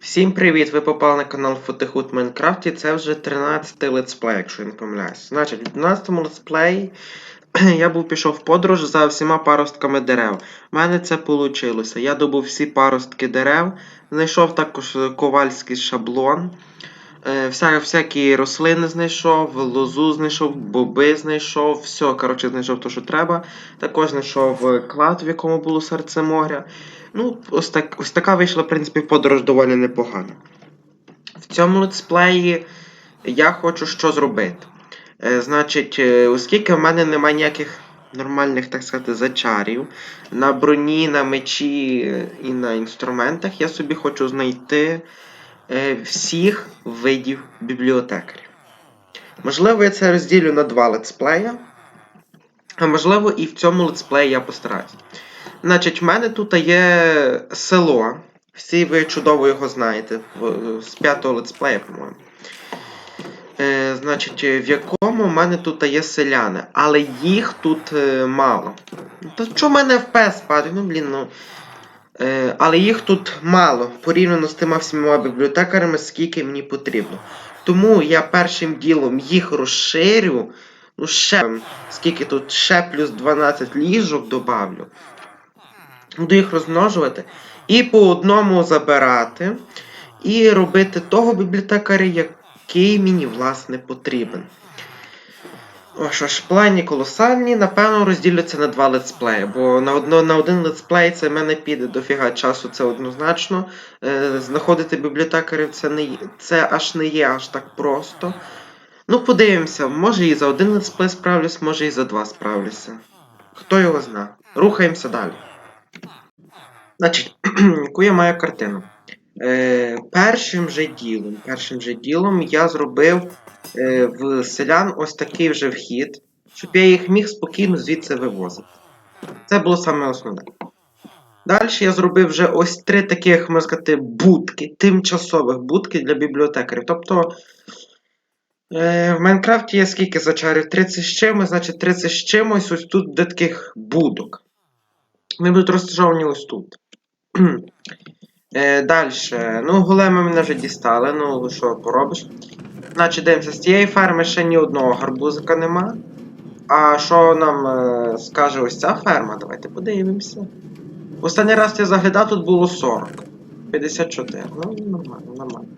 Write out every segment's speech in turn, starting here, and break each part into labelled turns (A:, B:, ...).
A: Всім привіт! Ви попали на канал Фотихут Майнкрафт і це вже 13-й летсплей, якщо я не помиляюсь. Значить, в 12-му летсплеї я був пішов в подорож за всіма паростками дерев. У мене це вийшло. Я добув всі паростки дерев, знайшов також ковальський шаблон. Е, вся, всякі рослини знайшов, лозу знайшов, боби знайшов, все, коротше, знайшов те, що треба. Також знайшов е, клад, в якому було серце моря. Ну, ось, так, ось така вийшла, в принципі, подорож доволі непогана. В цьому летсплеї я хочу що зробити. Е, значить, оскільки в мене немає ніяких нормальних, так сказати, зачарів, на броні, на мечі і на інструментах, я собі хочу знайти всіх видів бібліотекарів. Можливо, я це розділю на два летсплея. А можливо, і в цьому летсплеї я постараюсь. Значить, в мене тут є село. Всі ви чудово його знаєте. З п'ятого летсплея, по-моєму. Е, значить, в якому в мене тут є селяни, але їх тут е, мало. Та що в мене FPS падає? Ну, блін, ну. Е, але їх тут мало порівняно з тими всіма бібліотекарями, скільки мені потрібно. Тому я першим ділом їх розширю. Ну, ще скільки тут ще плюс 12 ліжок добавлю. Буду їх розмножувати. І по одному забирати. І робити того бібліотекаря, який мені, власне, потрібен. О, що ж, плані колосальні, напевно, розділяться на два летсплеї, бо на, одно, на один летсплей це в мене піде дофіга часу, це однозначно. Е, знаходити бібліотекарів це не це аж не є аж так просто. Ну, подивимося, може і за один летсплей справлюсь, може і за два справлюся. Хто його зна. Рухаємося далі. Значить, яку я маю картину? Е, першим же ділом, першим же ділом я зробив в селян ось такий вже вхід, щоб я їх міг спокійно звідси вивозити. Це було саме основне. Далі я зробив вже ось три таких, можна сказати, будки, тимчасових будки для бібліотекарів. Тобто е, в Майнкрафті є скільки зачарів? 30 з чимось, значить 30 з чимось, ось тут де таких будок. Вони будуть розташовані ось тут. Е, Далі. Ну, големи мене вже дістали, ну що поробиш. Значить, дивимося, з цієї ферми ще ні одного гарбузика нема. А що нам е, скаже ось ця ферма? Давайте подивимося. Останній раз я заглядав, тут було 40. 54. Ну, нормально, нормально.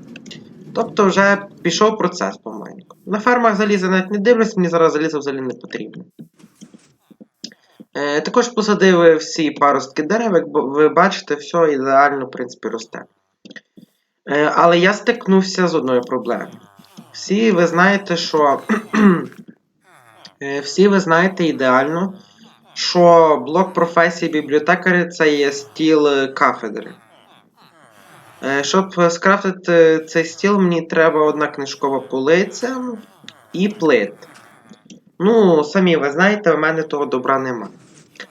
A: Тобто вже пішов процес помаленьку. На фермах заліза навіть не дивлюсь, мені зараз залізо взагалі не потрібно. Е, також посадив всі паростки дерев, як ви бачите, все ідеально, в принципі, росте. Е, але я стикнувся з одною проблемою. Всі ви знаєте, що. е, всі ви знаєте ідеально, що блок професії бібліотекаря це є стіл е, кафедри. Е, щоб скрафтити цей стіл, мені треба одна книжкова полиця і плит. Ну, самі ви знаєте, в мене того добра нема.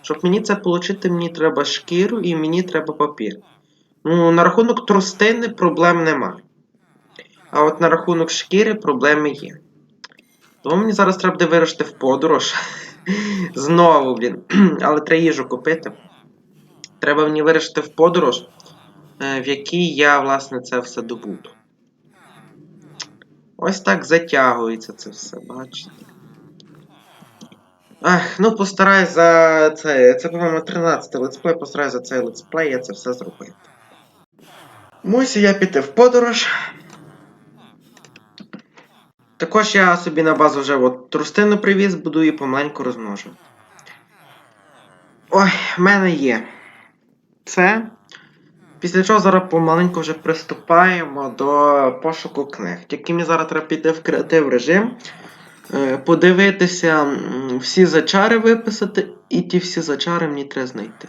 A: Щоб мені це отримати, мені треба шкіру і мені треба папір. Ну, на рахунок тростини проблем нема. А от на рахунок шкіри проблеми є. Тому мені зараз треба буде вирушити в подорож. Знову, блін. Але треба їжу купити. Треба мені вирушити в подорож, е, в якій я, власне, це все добуду. Ось так затягується це все, бачите. Ах, ну постараюсь за це. Це, по-моєму, 13 летсплей, постараюсь за цей летсплей я це все зробити. Мусю я піти в подорож. Також я собі на базу вже от трустину привіз, буду її помаленьку розмножувати. Ой, в мене є. Це. Після чого зараз помаленьку вже приступаємо до пошуку книг. Тільки мені зараз треба піти в креатив режим, е, подивитися, всі зачари виписати, і ті всі зачари мені треба знайти.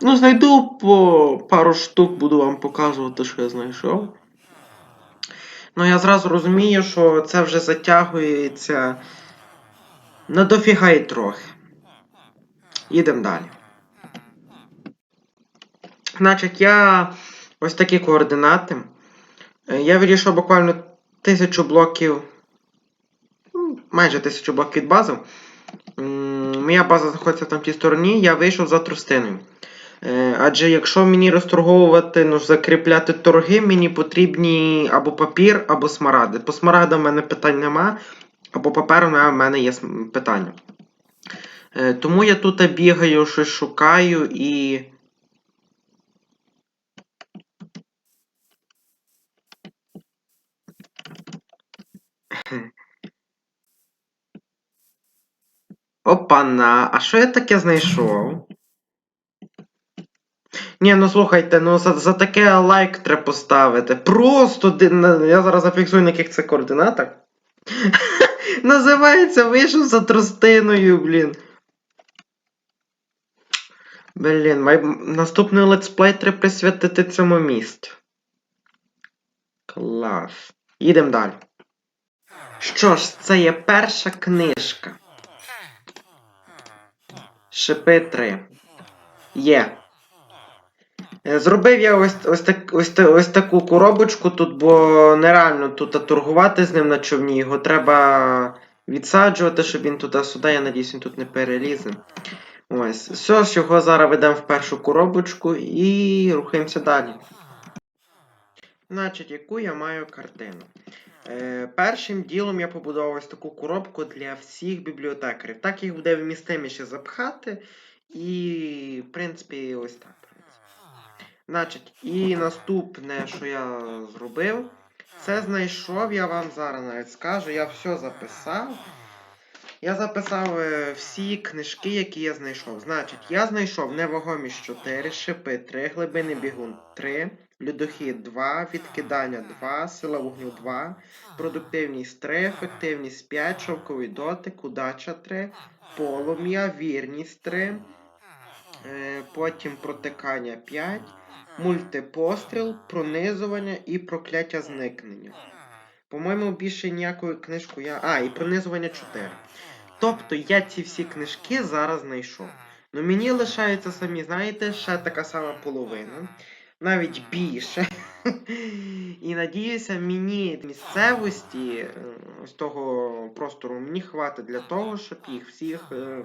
A: Ну, знайду по пару штук, буду вам показувати, що я знайшов. Ну, я зразу розумію, що це вже затягується на дофіга і трохи. Їдемо далі. Значить, я ось такі координати. Е, Я вирішив буквально тисячу блоків. ну, Майже тисячу блоків від бази. Моя база знаходиться в там тій стороні, я вийшов за трустиною. Е, Адже якщо мені розторговувати, ну, закріпляти торги, мені потрібні або папір, або смаради. По смарагдам в мене питань нема, а по паперу в мене є питання. Е, Тому я тут бігаю, щось шукаю і. Опана, а що я таке знайшов? Ні, ну слухайте, ну за, за таке лайк треба поставити. Просто я зараз зафіксую на яких це координатах. Називається вийшов за тростиною, блін. Блін, май... наступний летсплей треба присвятити цьому місцю. Клас. Їдемо далі. Що ж, це є перша книжка. Шипи 3. Є. Е, Зробив я ось, ось, так, ось, ось таку коробочку тут, бо нереально тут торгувати з ним на човні. Його треба відсаджувати, щоб він туди-сюди. Я надіюсь, він тут не перелізе. Ось. Все, з його зараз ведемо в першу коробочку і рухаємося далі. Значить, яку я маю картину? Е, першим ділом я побудував ось таку коробку для всіх бібліотекарів. Так їх буде вмістиміше запхати. І, в принципі, ось так. Значить, і наступне, що я зробив, це знайшов, я вам зараз навіть скажу, я все записав. Я записав е, всі книжки, які я знайшов. Значить, я знайшов невагомість 4, шипи 3, глибини бігун 3, льодохід 2, відкидання 2, сила вогню 2, продуктивність 3, ефективність 5, шовковий дотик, удача 3, полум'я, вірність 3, е, потім протикання 5, мультипостріл, пронизування і прокляття зникнення. По-моєму, більше ніякою книжку я. А, і пронизування 4. Тобто я ці всі книжки зараз знайшов. Ну мені лишається самі, знаєте, ще така сама половина, навіть більше. І надіюся, мені місцевості е, з того простору мені хватить для того, щоб їх всіх е,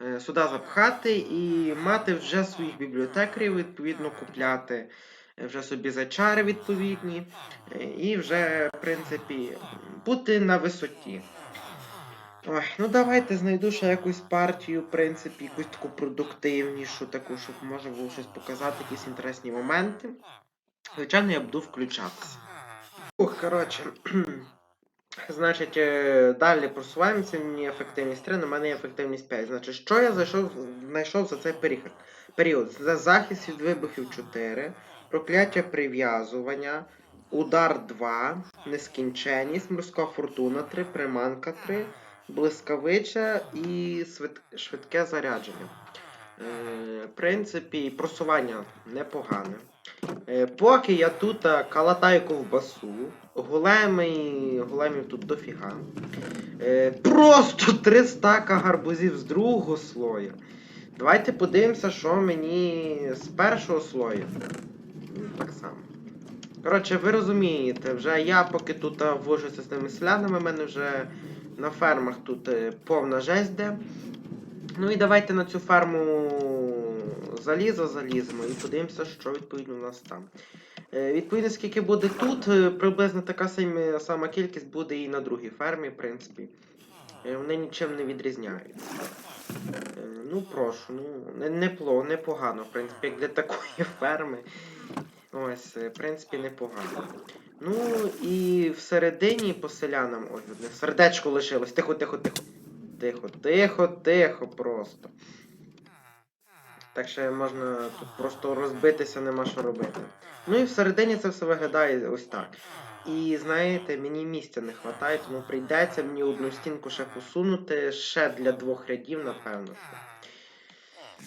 A: сюди запхати і мати вже своїх бібліотекарів, відповідно, купляти е, вже собі зачари відповідні, е, і вже, в принципі, бути на висоті. Ой, ну давайте знайду ще якусь партію, в принципі, якусь таку продуктивнішу, таку, щоб можна було щось показати, якісь інтересні моменти. Звичайно, я буду включатися. Ух, коротше. Значить, е, далі просуваємося, мені ефективність 3, на мене є ефективність 5. Значить, що я зайшов, знайшов за цей період? Період. За захист від вибухів 4, прокляття прив'язування, удар 2, нескінченність, морська фортуна 3, приманка 3, блискавича і швидке зарядження. Е, в принципі, просування непогане. Е, Поки я тут калатаю ковбасу, големи, големів тут дофіга. Е, Просто три стака гарбузів з другого слою. Давайте подивимося, що мені з першого слою. Ну, Так само. Коротше, ви розумієте, вже я поки тут вожуся з тими селянами, в мене вже на фермах тут е, повна жесть де. Ну і давайте на цю ферму залізо заліземо і подивимося, що відповідно у нас там. Е, відповідно, скільки буде тут, е, приблизно така сама, кількість буде і на другій фермі, в принципі. Е, вони нічим не відрізняються. Ну, прошу, ну, не, непло, непогано, в принципі, як для такої ферми. Ось, в принципі, непогано. Ну і всередині по селянам, ой, сердечко лишилось. Тихо, тихо, тихо. Тихо, тихо, тихо просто. Так що можна тут просто розбитися, нема що робити. Ну і всередині це все виглядає ось так. І знаєте, мені місця не вистачає, тому прийдеться мені одну стінку ще посунути, ще для двох рядів, напевно.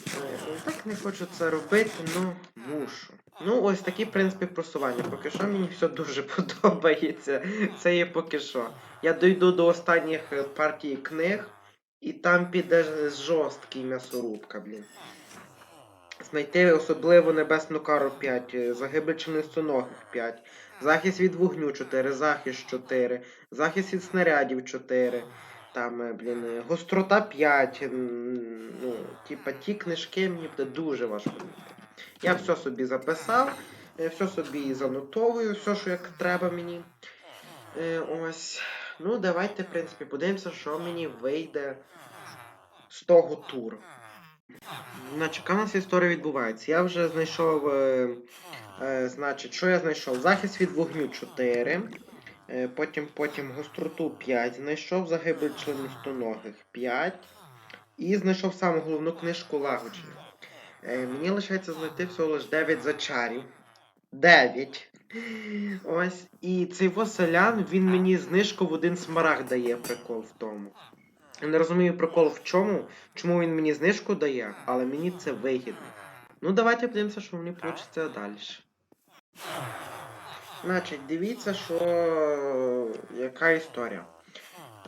A: Е, Так не хочу це робити, ну мушу. Ну, ось такі, в принципі, просування. Поки що мені все дуже подобається. Це є поки що. Я дойду до останніх е, партій книг, і там піде жорсткий м'ясорубка, блін. Знайти особливо небесну кару 5, е, загибель членистоногих 5, захист від вогню 4, захист 4, захист від снарядів 4, Там, е, блін, е, гострота 5. Ну, типа ті книжки мені буде дуже важко. Я все собі записав, все собі занотовую, все, що як треба мені. Ось. Ну, давайте, в принципі, подивимося, що мені вийде з того туру. Значить, яка у нас історія відбувається? Я вже знайшов. Е, е, значить, що я знайшов? Захист від вогню 4. Е, потім, потім гостроту 5 знайшов, загибель членистоногих 5. І знайшов саму головну книжку лагодження. Е, мені лишається знайти всього лише 9 зачарів. 9. Ось. І цей воселян, він мені знижку в один смарагд дає прикол в тому. Я не розумію прикол в чому, чому він мені знижку дає, але мені це вигідно. Ну, давайте подивимося, що мені вийде далі. Значить, дивіться, що яка історія.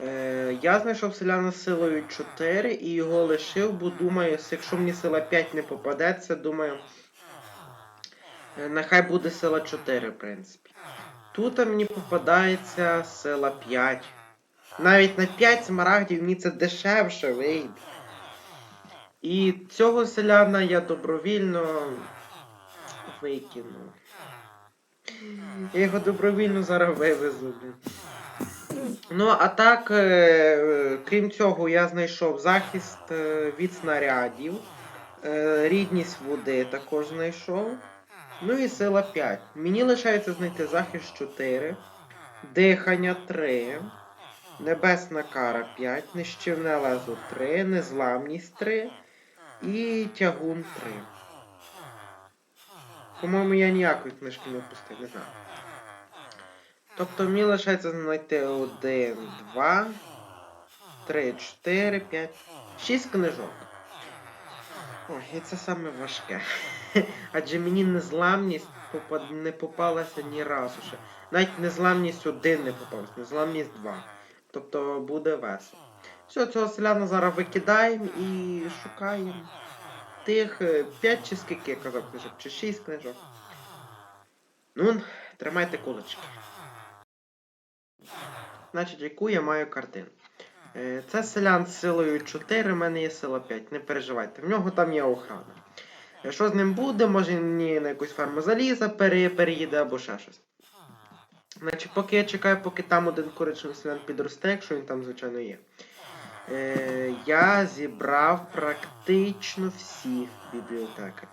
A: Е, я знайшов селяна з силою 4 і його лишив, бо думаю, якщо мені сила 5 не попадеться, думаю. е, Нехай буде сила 4, в принципі. Тут мені попадається сила 5. Навіть на 5 смарагдів мені це дешевше вийде. І цього селяна я добровільно викину. Я його добровільно зараз вивезу. Ну, а так, е, крім цього, я знайшов захист е, від снарядів, е, рідність води також знайшов. Ну і сила 5. Мені лишається знайти захист 4, дихання 3, небесна кара 5, нищівне лезо 3, незламність 3 і тягун 3. По-моєму, я ніякої книжки не впустив, не знаю. Тобто мені лишається знайти 1, 2, 3, 4, 5, 6 книжок. Ой, і це саме важке. Адже мені незламність не попалася ні разу ще. Навіть незламність 1 не попалася, незламність 2. Тобто буде весело. Все, цього селяна зараз викидаємо і шукаємо тих 5 чи скільки я казав книжок, чи 6 книжок. Ну, тримайте кулички. Значить, яку я маю картину? Е, Це селян з силою 4, в мене є сила 5. Не переживайте, в нього там є охрана. Е, Що з ним буде, може мені на якусь ферму заліза переїде або ще щось. Значить, поки я чекаю, поки там один коричневий селян підросте, якщо він там, звичайно, є. Е, я зібрав практично всіх бібліотекарів.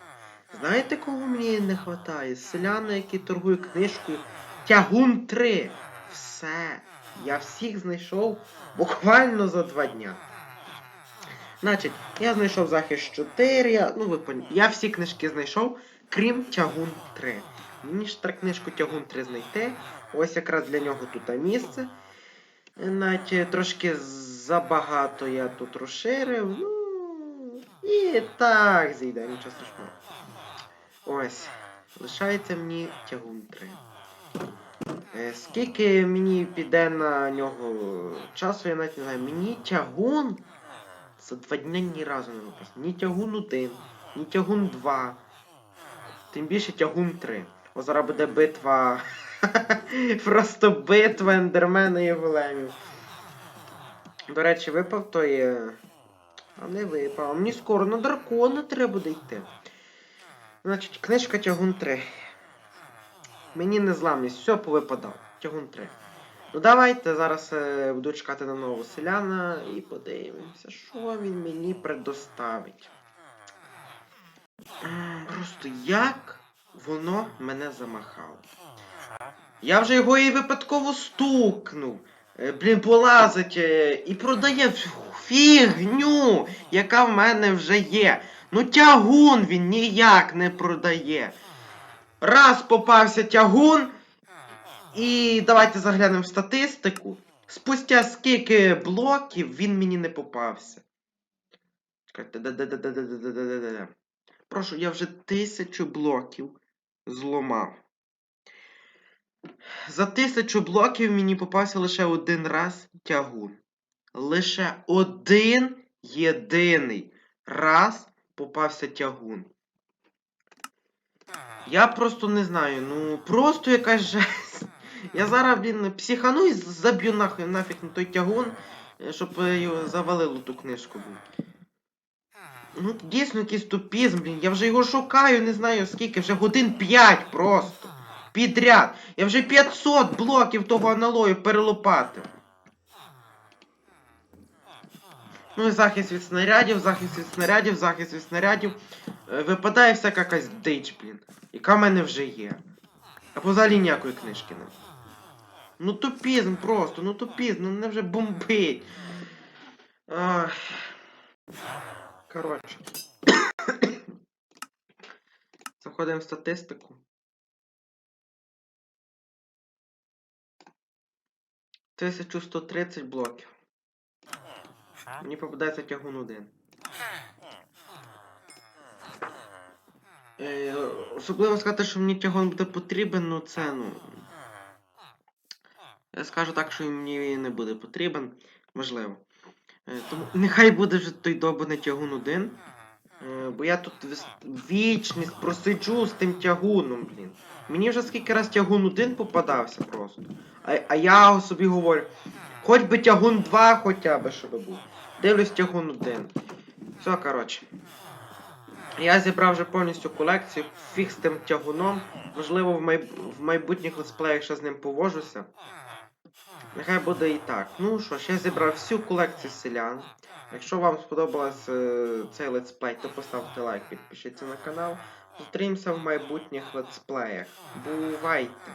A: Знаєте, кого мені не вистачає? Селяни, які торгують книжкою Тягун 3. Все. Я всіх знайшов буквально за два дня. Значить, я знайшов захист 4, я, ну ви поняли, я всі книжки знайшов, крім Тягун 3. Мені ж треба книжку Тягун 3 знайти. Ось якраз для нього тут місце. Навіть трошки забагато я тут розширив. Ну. І так зійде, нічого страшного. Ось. Лишається мені тягун 3. Е, Скільки мені піде на нього часу, я навіть не знаю. Мені тягун за два дня ні разу не випав. Ні тягун 1, ні тягун 2. Тим більше тягун 3. О, зараз буде битва. Просто битва ендермена і големів. До речі, випав той. е, А не випав. Мені скоро на дракона треба буде йти. Значить, книжка тягун 3. Мені незламність, все повипадав. Тягун 3. Ну давайте зараз е, буду чекати на нового селяна і подивимося, що він мені предоставить. Просто як воно мене замахало. Я вже його і випадково стукнув. Е, блін, полазить е, і продає фігню, яка в мене вже є. Ну тягун він ніяк не продає. Раз попався тягун. І давайте заглянемо в статистику. Спустя скільки блоків він мені не попався. Прошу, я вже тисячу блоків зломав. За тисячу блоків мені попався лише один раз тягун. Лише один єдиний раз попався тягун. Я просто не знаю, ну просто якась жесть. Я зараз, блін, психану і заб'ю нафіг на той тягун. е, щоб е, його завалило ту книжку, блін. Ну, дійсно якийсь тупізм, блін. Я вже його шукаю, не знаю скільки, вже годин 5 просто. Підряд. Я вже 500 блоків того аналою перелопатив. Ну і захист від снарядів, захист від снарядів, захист від снарядів. Е, Випадає всяка якась дич, блін. Яка в мене вже є. А взагалі ніякої книжки не. Ну тупізм просто, ну тупізм, ну мене вже бомбить. Ах. Коротше. Заходимо в статистику. Тисячу сто тридцять блоків. Мені попадається тягун один. Е, особливо сказати, що мені тягун буде потрібен, ну це ну. Я скажу так, що мені не буде потрібен. Можливо. Е, тому нехай буде вже той добаний тягун один. Е, бо я тут вічність просиджу з тим тягуном, блін. Мені вже скільки раз тягун один попадався просто. А, а я собі говорю, хоч би тягун 2 хоча б, щоб був. Дивлюсь тягун один. Все, коротше. Я зібрав вже повністю колекцію, фіг з тим тягуном. Можливо, в, майб... в майбутніх летсплеях ще з ним повожуся. Нехай буде і так. Ну що ж, я зібрав всю колекцію селян. Якщо вам сподобалось е, цей летсплей, то поставте лайк, підпишіться на канал. Зустрінемося в майбутніх летсплеях. Бувайте!